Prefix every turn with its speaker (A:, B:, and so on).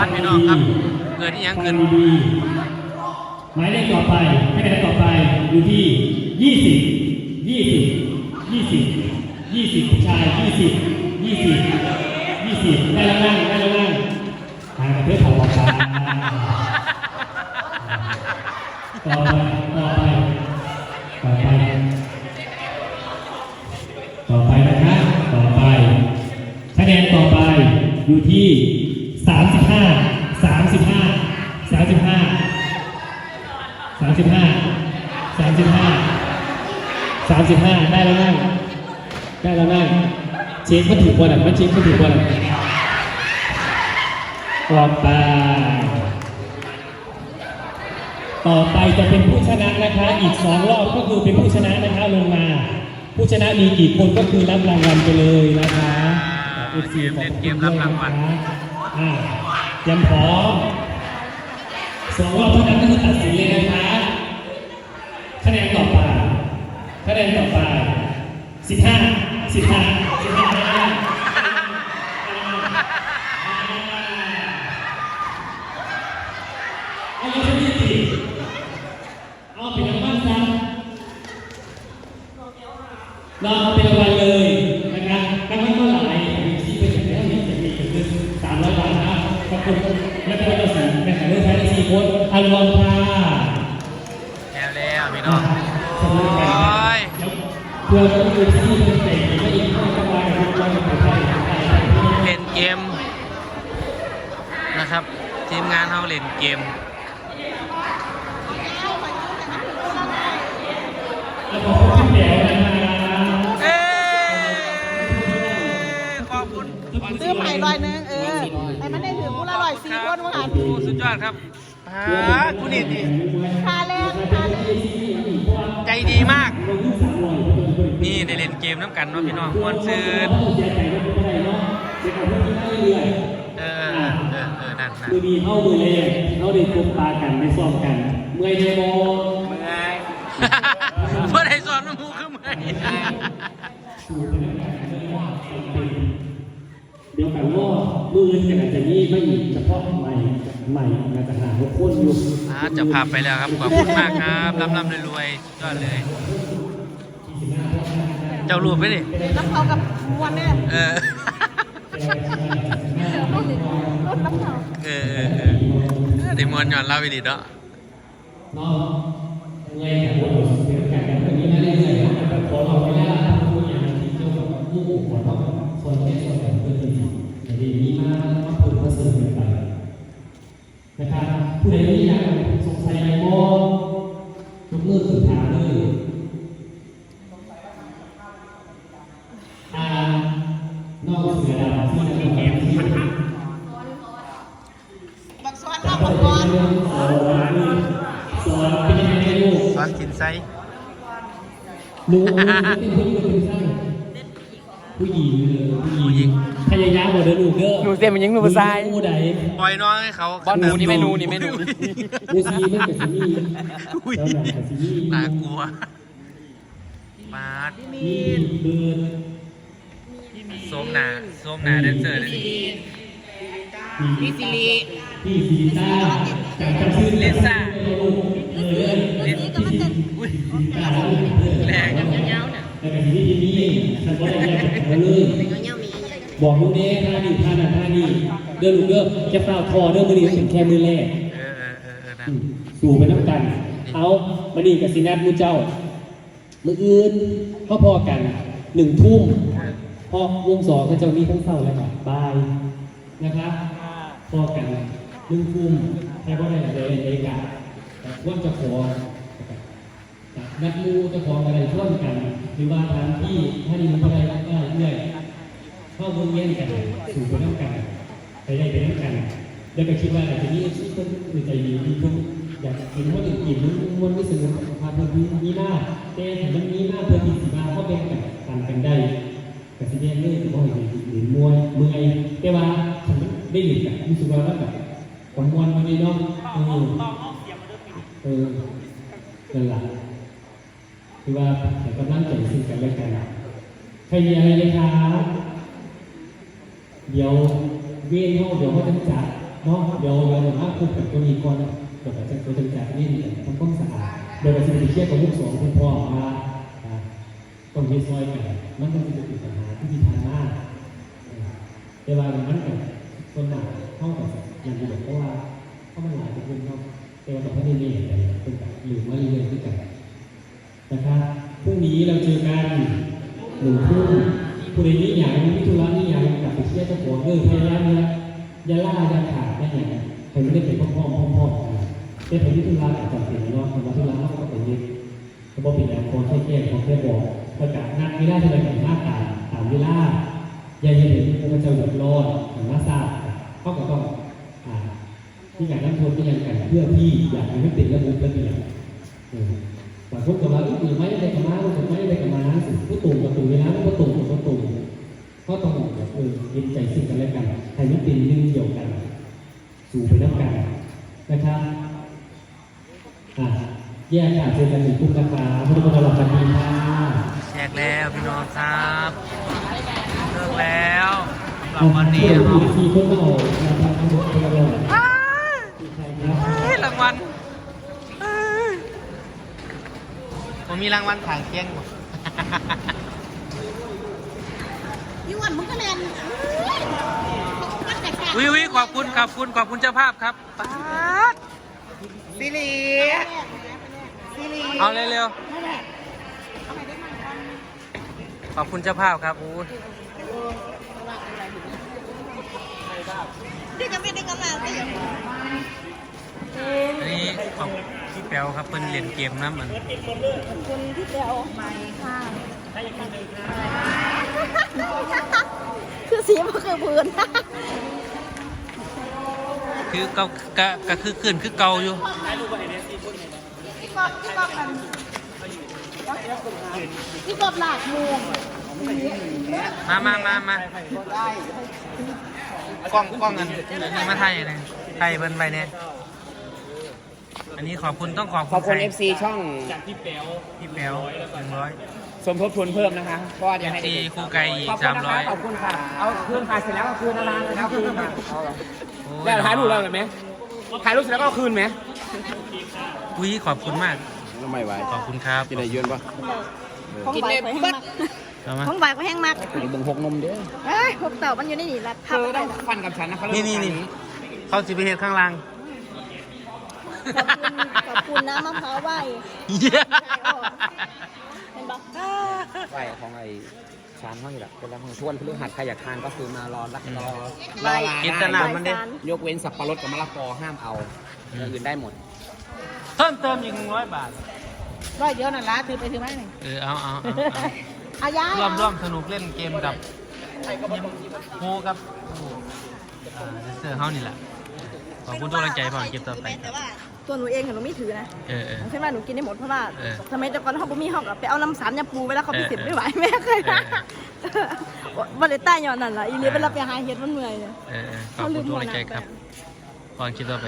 A: าดพี่น้องครับ เกิดอีหยังขึ้น
B: ดีหมายเลขต่อไปคะแนนต่อไปอยู่ที่ยี่สิบยี่สิบยี่สิบยี่สิบชายยี่สิบยี่สิบยี่สิบได้แล้วนั่งได้แล้วนั่งทางประเทศของเราครับต่อไปต่อไปต่อไป 35 35 35 35 35 35ได้แล้วนั่งได้แล้วนั่งเช็คเขาถูกกว่านั้นมันเช็คเขาถูกกว่านั้นต่อไปต่อไปจะเป็นผู้ชนะนะคะอีกสองรอบก็คือเป็นผู้ชนะนะคะลงมา ผู้ชนะมีกี่คนก็คือรับรางวัลไปเลยนะคะ FC ขอบคุณด้วยนะคะอ่า ตรียมพร้อมสองรอบเท่านั้นก็คือตัดสินเลยนะคะคะแนนต่อไปคะแนนต่อไปสิบห้าสิบห้าสิบห้าเอาไปที่สี่เอาเป็นรางวัลซะเราเอาเป็นรางวัลเลย และเป็นเราสีแม่ขายเลือกใช้ได้สี่คนอันรองค่ะ
A: แล้วแล้วพี่น้อง
B: สำหรับการ
A: โอ้ย
B: เพื่อต้องดูที่เป็นเตะไม่ยิงไม่ทำลายกับความเป็นไทย
A: เล่นเกมนะครับ ทีมงานเขาเล่นเกม
B: แล้วขอบคุณพี่แจ๋วนะคะ
A: เอ้ขอบคุณ
C: ซื้อใหม่ร้อยหนึง สี่คนว่าหัน
A: โอ้สุดยอดครับฮาคุณนี่ดี
C: คาแรงคาแรง
A: ใจดีมาก นี่ได้เล่นเกมน้ำกันเนาะพี่น้องมวนซืนเออเออเออเออนั่นนั่น
B: มือดีเข้ามือเลยเขาได้พบปากันได้ซ้อมกัน เมื่อยเดโม
A: เมื่อยเพื่อให้สอนมันมูคือเมื่อย
B: เดี๋ยวกันว่ามือกันอาจจะนี่ไม่อีกเฉพาะใหม่ใหม่อาจจะหาทุกคนอยู่
A: อ่าจะพาไปแล้วครับขอบคุณมากครับร่ำร่ำรวยๆยอดเลย เจ้ารูปไปดิ
C: น้ำเขากับมวนเนี่ย
A: เออ
C: รุ่นน้ำเขา
A: เออเออเออเดี๋ยวมวนหย่อนเล่าไปดิเนาะ
B: เนาะเงยกับหัวเราเสียกันแบบนี้มาเรื่อยๆนะแต่ขอเราไม่ได้ ผู้ใดที่ยังสงสัยอะไรก็ยกมือขึ้นถามเลยอ่านอกเสือดำที่เราเห็นที่
C: บักซ้อนนอกบักกอน
B: สอนสอนเป็นยังไงลูก
A: สอนสินไซ
B: รู้เป็นผู้หญิงเป็นผู้ชายผู้หญิงเลยผู้หญิง พยายามบอกเด้อลูกเด้อ
D: หนูเสียมันยิงหนูผู้ชาย
B: ผู้ใด
A: ปล่อยน้องให้เขา
D: บอลหนูนี่เมนูนี่เมนู
B: ดูซีมันเป็นซีนี่
A: อุ้ย
B: แล้วแบบซีนี่
A: น่ากลัวมาด
B: มีเบิร์ด
A: โซมหนาโซมหนาแดนเซอร์เลยดิ
C: พี่สิริ
B: พี่ซีต้าจากจำชื่อ
A: ลิซ่า
B: เออ
A: ลิซอุ้ยแรง
B: แล้วก็ซีนี่ที่นี่ฉันก็ได้แยกจากเลย บอกลูกเด้ท่านี้ท่านั้นท่านี้เด้อลูกเด้อจะเปล่าทอเด้อมือนี้เป็นแค่มือแรก
A: เออเออเออเออนะ
B: สู่ไปน้ำกัน เอามาดีกับซีนัทมูเจ้า มืออื่นพ่อพอกันหนึ่งทุ่มพอวงสองก็จะมีทั้งเศร้าและบายนะครับพอกันหนึ่งทุ่มให้พ่อได้เลยในกาว่าจะขอนัดมูจะขออะไรช่วยกัน หรือว่าทางที่ถ้าดีมันก็ได้ได้เรื่อย เข้าวนเวียนกันสู่ไปน้ำกันไปได้ไปน้ำกัน แล้วก็คิดว่าอาจจะมีคนอื่นใจดีมีคนอยากเห็นว่าอื่นๆมันไม่สนุกพาเพื่อนมีหน้าแต่มันมีหน้าเพื่อนที่สิมาเขาเป็นกันกันกันได้กับสิเดนเล่นก็เห็นหรือมวยเมื่อยแต่ว่าฉันได้หลีกอะรู้สึกว่ามันแบบความมวนมันนี่เนาะเออเออนั่นแหละคือว่าแต่กำลังใจซึ่งกันและกันใครมีอะไรเลยครับ เดี๋ยวเวียนเขาเดี๋ยวเขาจะจัดเนาะเดี๋ยวเรามาคุยกับตัวนี้ก่อนเดี๋ยวจะตัวเป็นการนี่ทำความสะอาดโดยเราจะไปเชี่ยวกับลูกสองคุณพ่อมาต้องเฮซอยกันมันก็จะเป็นปัญหาที่ที่ผ่านมาเออแต่ว่ามันกับคนหนาเข้ากับอย่างเดียวเพราะว่าเข้ามันหลายคนเนาะแต่ว่าต่อไปนี่เป็นแบบหรือว่าเรื่องที่กันนะครับพรุ่งนี้เราเจอกันหนึ่งทุ่มผู้ใดนี้อย่างมิถุระนี่อย่าง กลับไปเชี่ยจ้าของเรื่องพยายามนะอยาล่าอยาขาดได้อย่างใครไม่ได้เป็นพ่อพ่อพ่อพ่อแต่ผมมิถุระอาจจะเป็นนาะคำว่ามิถุระเขาก็เป็นยึดเขาบอกเป็นอย่างคนแค่แก้ของแค่บอกประกาศนัดเวลาเท่าไหร่กันมากตามตามเวลาอย่าเห็นพระเจ้าหยุดรอดหรือว่าทราบเขาก็ต้องอ่าที่อยากนั่งทนก็ยังกันเพื่อที่อยากให้มันเป็นระบบระเบียบเออบางคนก็มาหรือไม่ได้กับมาหรือไม่ได้กับมาสิผู้ตุ่มกับตุ่มเวลาผู้ตุ่มกับผู้ตุ่มก็ต้องแบบเออยินใจซึ่งกันและกันให้มันเป็นหนึ่งเดียวกัน สู่ไปน้ำกันนะครับอะ แยกขาดเจอกันหนึ่งทุ่มนะครับพุทธมนต์หลับกันดีค่ะ
A: แจกแล้วพี่น้องครับเลิกแล้วสำหรับวันนี้
B: ค
A: ค
B: รั
A: รั
B: บบสี่คนก็ออกนะครับทั้งหมดคนละรอบ
A: อ้า
B: ใครครับ
A: เฮ้ยรางวัลเอ้ยผมมีรางวัลขางเคียงบ่
C: ยี่วันมึงก็เรียนมันแต่ขาด
A: วิวิขอบคุณขอบคุณขอบคุณเจ้าภาพครับป๊าด
C: สิริ สิริ
A: เอาเร็ว
C: นั่นแหละ
A: ๆขอบคุณเจ้าภาพครับอู้
C: ที่จะไม่ได้กำลังสิ
A: อันนี้ของพี่แป๋วครับเพิ่นเล่นเกมน้ำมัน
C: คุณที่เดียวใหม่ค่ะคือสีมันคือพื้น
A: คือเก่าก็ก็คือขึ้นคือเก่าอยู่
C: พี่ กอบพี่กอบมันพี่กอบหลากมูง
A: มามามามากล้องกล้องอันอันนี้มาไทยเลยไทยเพิ่นไปเนี่ยอันนี้ขอบคุณต้องขอบ
D: ขอบคุณ
A: ใร
D: FC ช่อง
A: พี่แป๋วหนึ่งร้อย
D: สมทบทุนเพิ่มนะคะเพราะว่าจะให้
A: FC ครูไก่อีก
D: ขอบคุณนะคะ
A: 300
D: ขอบคุณค่ะ เอาคืนค่ะเสร็จแล้วก็คืนนะร้านแล้วคืนค่ะเอา
A: โอ้
D: แล้วถ่ายรูปเราเลยไหม ถ่ายรูปเสร็จแล้วก็เอาคืนไหม
A: อุ้ยขอบคุณมาก
E: ทำไมไหว
A: ขอบคุณครับ
E: กินอะไรยืนปะ
C: ของใบก็แห้งมาก
A: เอามา
C: ของใบก็แห้งมาก
E: ไปดึงหกนมเด้อ
C: เอ้ยพวกเต่ามันอยู่ในนี่ละ
D: เธ
C: ทับ
D: อ
C: ไป
D: ต้อง
C: ละ
D: ฟันกับฉันนะเขา
A: นี่
D: เริ่ม
A: นี่
D: การ
A: นี่เขาสิไปเฮ็ดข้างล่าง
C: ขอบคุณขอบคุณน้ำมะพร้าวไหว
A: เหี้ย
C: เห็นปะ
D: ไหวของไอ้ชานห้องอยู่ละเป็นแล้วของชวนพฤหัสใครอยากทานก็คือมารอรักรอรอลา
A: กินแต
D: ได้
A: น้ำมันเด้
D: ยกเว้นสับปะรดกับมะละกอห้ามเอาอย่างอื่นได้หมด
A: เพิ่มเติมอีกหนึ่งร้อยบาท
C: ร้อยเดียวนั่นละถือไปถือไหมหนึ่ง
A: เออเอาเอาเอาเอา
C: เอายา
A: ร่วมร่วมสนุกเล่นเกมกับโฮกับอ่าเซอร์เฮานี่แหละขอบคุณทุกกำลังใจผ่านเก็บต่อไปครับ
C: ตัว หนูเองค่ะหนูไม่ถือนะ
A: เออเออ
C: ใช่ไหมหนูกินได้หมดเพราะว่า
A: เออ
C: ทำไมแต่ก่อนเขาบ่มีห้องอะไปเอาน้ำสันยาปูเวลาเขาไป
A: เออ
C: สิบ
A: เออ
C: ไม่ไหวแม่เคยนะ
A: เอ
C: วันเลยใต้ย้อนนั่นล่ะอีนี้เวลาไปหาเห็ดมันเมื่อยเลย
A: เออเออขอบคุณทุกกำลังใจครับก่อนคลิปต่อไป